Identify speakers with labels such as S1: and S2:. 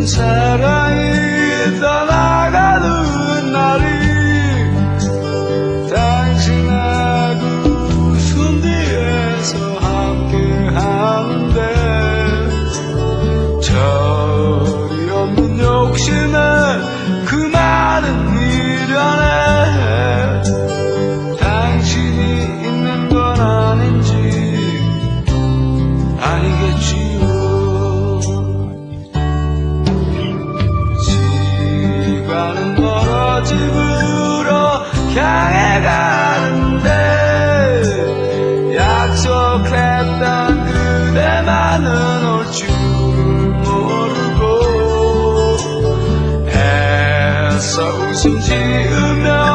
S1: concern. 집으로 향해 가는데 약속했던 그대만은 올 줄 모르고 애써 웃음 지으며